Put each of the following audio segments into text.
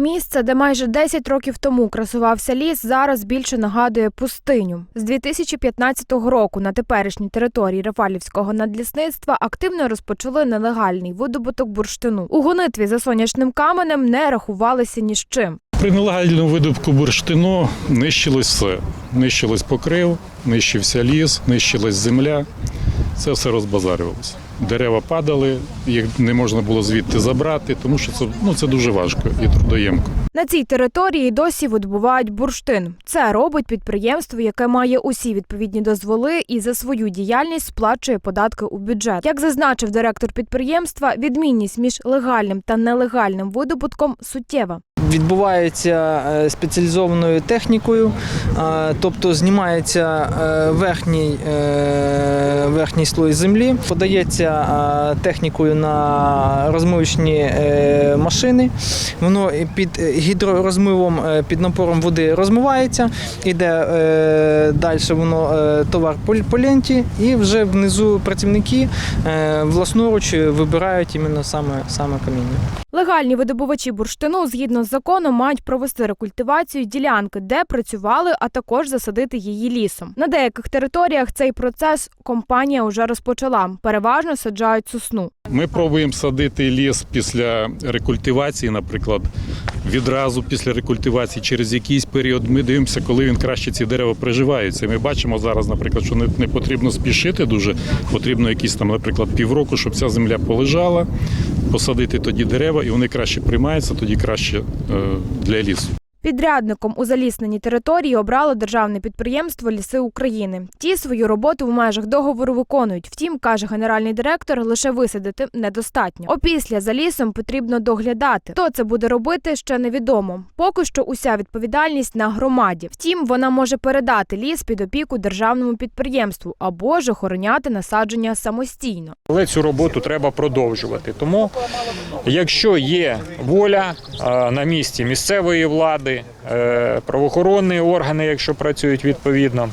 Місце, де майже 10 років тому красувався ліс, зараз більше нагадує пустиню. З 2015 року на теперішній території Рафалівського надлісництва активно розпочали нелегальний видобуток бурштину. У гонитві за сонячним каменем не рахувалися ні з чим. При нелегальному видобутку бурштину нищилось все. Нищилось покрив, нищився ліс, нищилась земля. Це все розбазарювалося. Дерева падали, їх не можна було звідти забрати, тому що це, ну, це дуже важко і трудоємко. На цій території досі видобувають бурштин. Це робить підприємство, яке має усі відповідні дозволи і за свою діяльність сплачує податки у бюджет. Як зазначив директор підприємства, відмінність між легальним та нелегальним видобутком суттєва. Відбувається е, спеціалізованою технікою, е, тобто знімається е, верхній, верхній слой землі, подається технікою на розмивочні машини. Воно під гідророзмивом, під напором води розмивається, іде далі воно товар по, ленті, і вже внизу працівники власноруч вибирають іменно саме, саме каміння. Легальні видобувачі бурштину згідно з мають провести рекультивацію ділянки, де працювали, а також засадити її лісом. На деяких територіях цей процес компанія вже розпочала. Переважно саджають сосну. Ми пробуємо садити ліс після рекультивації, наприклад, відразу після рекультивації через якийсь період. Ми дивимося, коли він краще ці дерева приживаються. Ми бачимо зараз, наприклад, що не, потрібно спішити дуже. Потрібно якісь там, наприклад, півроку, щоб ця земля полежала, посадити тоді дерева, і вони краще приймаються, тоді краще е, для лісу. Підрядником у залісненій території обрало державне підприємство Ліси України. Ті свою роботу в межах договору виконують. Втім, каже генеральний директор, лише висадити недостатньо. Опісля за лісом потрібно доглядати. Хто це буде робити, ще невідомо. Поки що уся відповідальність на громаді. Втім, вона може передати ліс під опіку державному підприємству або ж охороняти насадження самостійно. Але цю роботу треба продовжувати. Тому, якщо є воля на місці місцевої влади, е, правоохоронні органи, якщо працюють відповідно,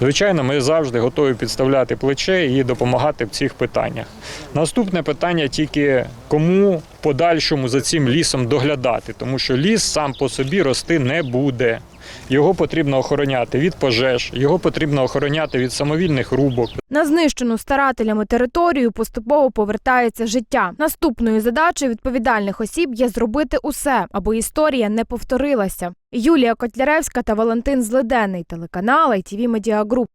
звичайно, ми завжди готові підставляти плече і допомагати в цих питаннях. Наступне питання тільки кому в подальшому за цим лісом доглядати, тому що ліс сам по собі рости не буде. Його потрібно охороняти від пожеж, його потрібно охороняти від самовільних рубок. На знищену старателями територію поступово повертається життя. Наступною задачею відповідальних осіб є зробити усе, аби історія не повторилася. Юлія Котляревська та Валентин Злиденний, телеканал ITV Group.